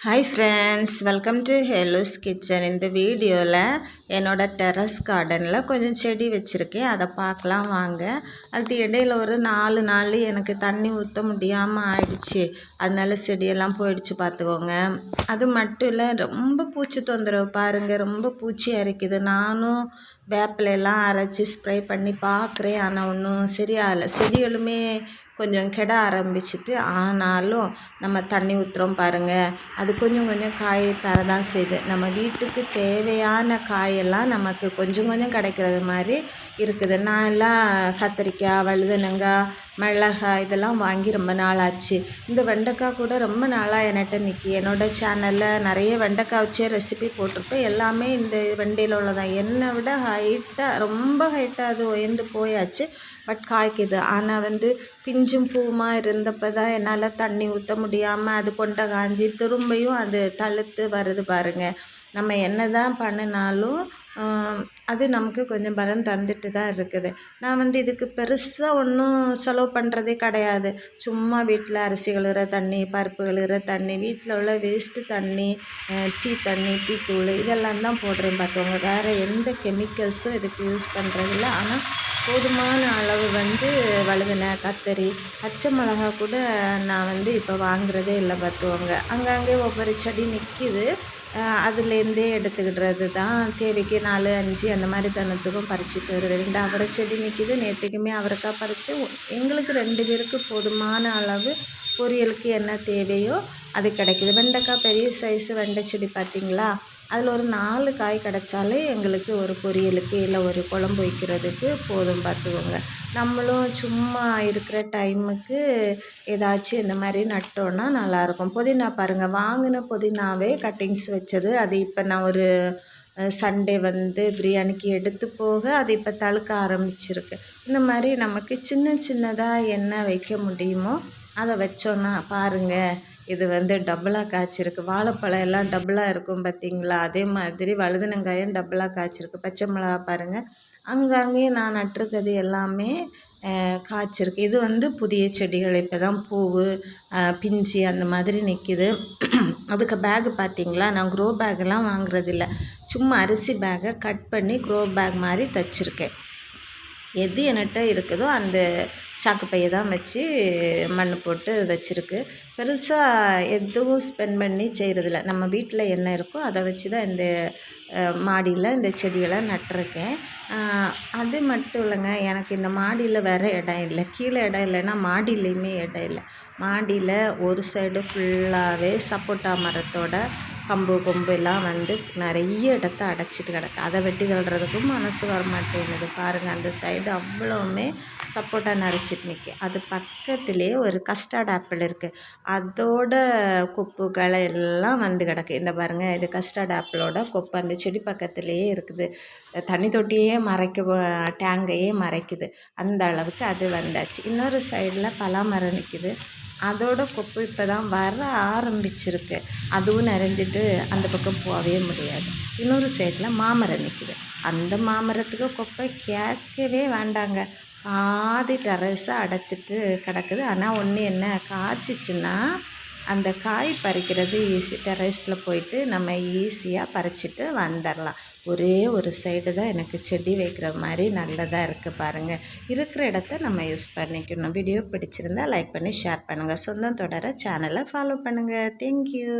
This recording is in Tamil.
Hi friends welcome to hello's kitchen இந்த வீடியோவில் என்னோடய டெரஸ் கார்டனில் கொஞ்சம் செடி வச்சுருக்கேன். அதை பார்க்கலாம் வாங்க. அது இடையில ஒரு நாலு நாள் எனக்கு தண்ணி ஊற்ற முடியாமல் ஆயிடுச்சு. அதனால செடியெல்லாம் போயிடுச்சு பார்த்துக்கோங்க. அது மட்டும் இல்லை ரொம்ப பூச்சி தொந்தரவு பாருங்கள் ரொம்ப பூச்சி அரைக்குது. நானும் வேப்பிலையெல்லாம் அரைச்சி ஸ்ப்ரே பண்ணி பார்க்குறேன். ஆனால் ஒன்றும் சரியாகலை. செடிகளுமே கொஞ்சம் கெட ஆரம்பிச்சிட்டு ஆனாலும் நம்ம தண்ணி ஊற்றுறோம் பாருங்கள் அது கொஞ்சம் கொஞ்சம் காய் தரதான் செய்யுது. நம்ம வீட்டுக்கு தேவையான காயெல்லாம் நமக்கு கொஞ்சம் கொஞ்சம் கிடைக்கிறது மாதிரி இருக்குது. நான் எல்லாம் கத்திரிக்காய் வழுதனங்காய் மிளகாய் இதெல்லாம் வாங்கி ரொம்ப நாள் ஆச்சு. இந்த வெண்டைக்காய் கூட ரொம்ப நாளாக என்கிட்ட நிற்கி என்னோடய சேனலில் நிறைய வெண்டைக்காய் வச்சே ரெசிபி போட்டிருப்பேன். எல்லாமே இந்த வெண்டையில் உள்ளதான் என்னை விட ஹைட்டாக ரொம்ப ஹைட்டாக அது உயர்ந்து போயாச்சு. பட் காய்க்குது. ஆனால் வந்து பிஞ்சும் பூமா இருந்தப்போ தான் என்னால் தண்ணி ஊற்ற முடியாமல் அது கொண்ட காஞ்சி திரும்பியும் அது தழுத்து வருது பாருங்கள் நம்ம என்ன தான் பண்ணினாலும் அது நமக்கு கொஞ்சம் பலன் தந்துட்டு தான் இருக்குது. நான் வந்து இதுக்கு பெருசாக ஒன்றும் செலவு பண்ணுறதே கிடையாது. சும்மா வீட்டில் அரிசி கழுகிற தண்ணி பருப்பு கழுகிற தண்ணி வீட்டில் உள்ள வேஸ்ட்டு தண்ணி டீ தண்ணி டீ தூள் இதெல்லாம் தான் போடுறேன் பார்த்துக்கோங்க. வேறு எந்த கெமிக்கல்ஸும் இதுக்கு யூஸ் பண்ணுறதில்ல ஆனால் போதுமான அளவு வந்து வழுதின கத்தரி பச்சை மிளகா கூட நான் வந்து இப்போ வாங்குறதே இல்லை பார்த்துக்கோங்க. அங்கங்கே ஒவ்வொரு செடி நிற்கிது அதுலேருந்தே எடுத்துக்கிடுறது தான். தேவைக்கு நாலு அஞ்சு அந்த மாதிரி தனத்துக்கும் பறிச்சிட்டு வருவேன். ரெண்டு அவரை செடி நிற்கிது நேற்றுக்குமே அவரைக்காய் பறித்து எங்களுக்கு ரெண்டு பேருக்கு போதுமான அளவு பொரியலுக்கு என்ன தேவையோ அது கிடைக்கிது. வெண்டைக்காய் பெரிய சைஸு வெண்டை செடி பார்த்திங்களா? அதில் ஒரு நாலு காய் கிடச்சாலே எங்களுக்கு ஒரு பொரியலுக்கு இல்லை ஒரு குழம்பு வைக்கிறதுக்கு போதும் பார்த்துக்கோங்க. நம்மளும் சும்மா இருக்கிற டைமுக்கு ஏதாச்சும் இந்த மாதிரி நட்டோன்னா நல்லாயிருக்கும். புதினா பாருங்கள் வாங்கின புதினாவே கட்டிங்ஸ் வச்சது. அது இப்போ நான் ஒரு சண்டே வந்து பிரியாணிக்கு எடுத்து போக அது இப்போ தழுக்க ஆரம்பிச்சிருக்கு. இந்த மாதிரி நமக்கு சின்ன சின்னதாக என்ன வைக்க முடியுமோ அதை வச்சோன்னா பாருங்கள் இது வந்து டபுளாக காய்ச்சிருக்கு. வாழைப்பழம் எல்லாம் டபுளாக இருக்கும் பார்த்திங்களா? அதே மாதிரி வழுதுனங்காயும் டபுளாக காய்ச்சிருக்கு. பச்சை மிளகா பாருங்கள் அங்கங்கேயும் நான் நட்டிருக்கிறது எல்லாமே காய்ச்சிருக்கு. இது வந்து புதிய செடிகள். இப்போ தான் பூவு பிஞ்சு அந்த மாதிரி நிற்கிது அதுக்கு பேகு பார்த்திங்களா? நான் க்ரோ பேக்கெல்லாம் வாங்குறதில்ல. சும்மா அரிசி பேக்கை கட் பண்ணி க்ரோ பேக் மாதிரி தச்சுருக்கேன். எது என்கிட்ட இருக்குதோ அந்த சாக்குப்பையை தான் வச்சு மண் போட்டு வச்சுருக்கு. பெருசாக எதுவும் ஸ்பெண்ட் பண்ணி செய்கிறதில்ல நம்ம வீட்டில் என்ன இருக்கோ அதை வச்சு தான் இந்த மாடியில் இந்த செடிகளை நட்டிருக்கேன். அது மட்டும் இல்லைங்க. எனக்கு இந்த மாடியில் வேறு இடம் இல்லை. கீழே இடம் இல்லைன்னா மாடியிலையுமே இடம் இல்லை. மாடியில் ஒரு சைடு ஃபுல்லாகவே சப்போட்டா மரத்தோட கம்பு கொம்பு எல்லாம் வந்து நிறைய இடத்த அடைச்சிட்டு கிடக்கு. அதை வெட்டி தள்ளுறதுக்கும் மனசு வர மாட்டேங்குது பாருங்கள் அந்த சைடு அவ்வளோவுமே சப்போட்டா நரைச்சிட்டு நிற்கி அது பக்கத்துலேயே ஒரு கஸ்டர்ட் ஆப்பிள் இருக்குது அதோட கொப்புகளை எல்லாம் வந்து கிடக்கு. இந்த பாருங்கள் இது கஸ்டர்ட் ஆப்பிளோட கொப்பு. அந்த செடி பக்கத்துலேயே இருக்குது. தண்ணி தொட்டியே மறைக்க டேங்கையே மறைக்குது. அந்த அளவுக்கு அது வந்தாச்சு. இன்னொரு சைடில் பலாமரம் நிற்கிது அதோட கொப்பு இப்போ தான் வர ஆரம்பிச்சிருக்கு. அதுவும் நிறைஞ்சிட்டு அந்த பக்கம் போகவே முடியாது. இன்னொரு சைடில் மாமரம் நிற்கிது அந்த மாமரத்துக்கு கொப்பை கேட்கவே வேண்டாங்க. பாதி டெரஸை அடைச்சிட்டு கிடக்குது. ஆனால் ஒன்று என்ன காய்ச்சிச்சின்னா அந்த காய் பறிக்கிறது ஈஸி. டெரஸில் போயிட்டு நம்ம ஈஸியாக பறிச்சிட்டு வந்துடலாம் ஒரே ஒரு சைடு தான் எனக்கு செடி வைக்கிற மாதிரி நல்லதாக இருக்குது பாருங்கள் இருக்கிற இடத்த நம்ம யூஸ் பண்ணிக்கணும். வீடியோ பிடிச்சிருந்தால் லைக் பண்ணி ஷேர் பண்ணுங்கள் சொந்தம் தொடர சேனலை ஃபாலோ பண்ணுங்கள் தேங்க்யூ